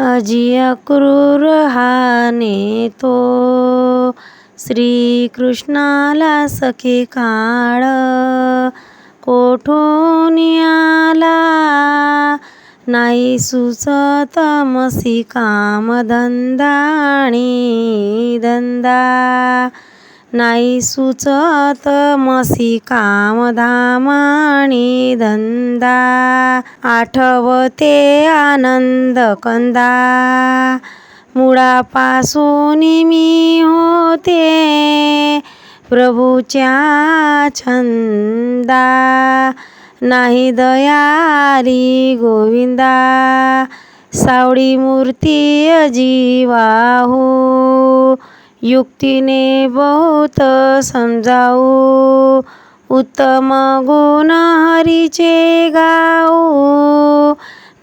अजिया क्रूर हाने तो श्रीकृष्णाला सखे काळ कोठून आला? नाही सुचत मसी कामधंदा आणि धंदा. नाही सुचत मसी कामधामाणी धंदा. आठवते आनंद कंदा. मुळापासून मी होते प्रभूच्या छंदा. नाही दयारी गोविंदा. सावळी मूर्ती अजीवाहू युक्तीने बहुत समजावू. उत्तम गुण हरीचे गाऊ.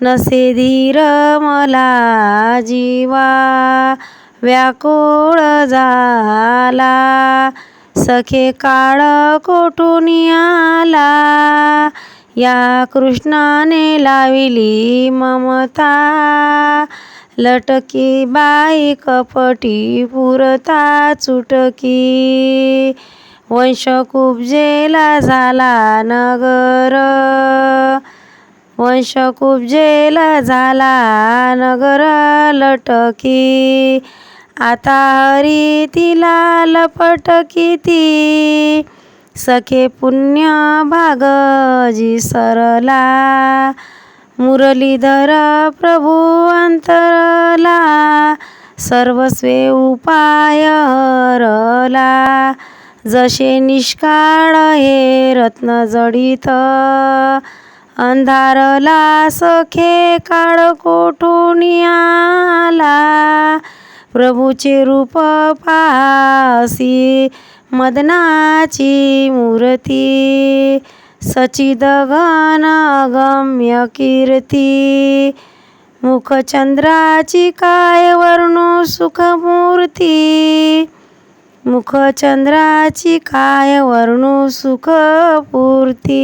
नसे धीर मला जीवा. व्याकुळ झाला. सखे काळ कोठून आला? या कृष्णाने लाविली ममता. लटकी बाई कपटी पुरता चुटकी. वंश कुबजेला झाला नगर. वंश कुबजेला झाला नगर लटकी. आता हरी तिला लपटकी ती. सखे पुण्य भागजी सरला. मुरलीधर प्रभू अंतरला सर्वस्वे उपाय हरला. जसे निष्काळ हे रत्न जडित अंधारला सखे काळ कोठून आला. प्रभूचे रूप पासी मदनाची मूर्ती सचिद अगम्य कीर्ती मुखचंद्राची काय वर्णू सुखमूर्ती मुखचंद्राची काय वर्णू सुखपूर्ती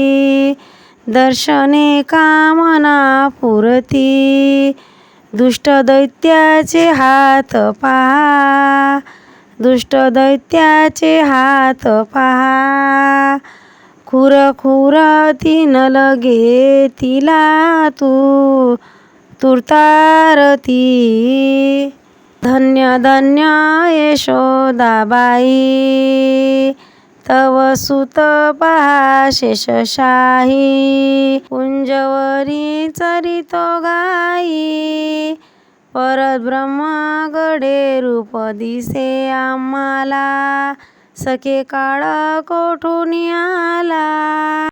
दर्शने कामना पुरती दुष्ट दैत्याचे हात पहा दुष्ट दैत्याचे हात पहा. खुर खुर तीन लगे तिला तू तुरतारती. धन्य धन्य यशोदाबाई तव सुत पहा शेषशाही. कुंजवरी चरितो गाई परत ब्रह्मागडे रूप दिसे आम्हाला. सखे काळ कोठून आला?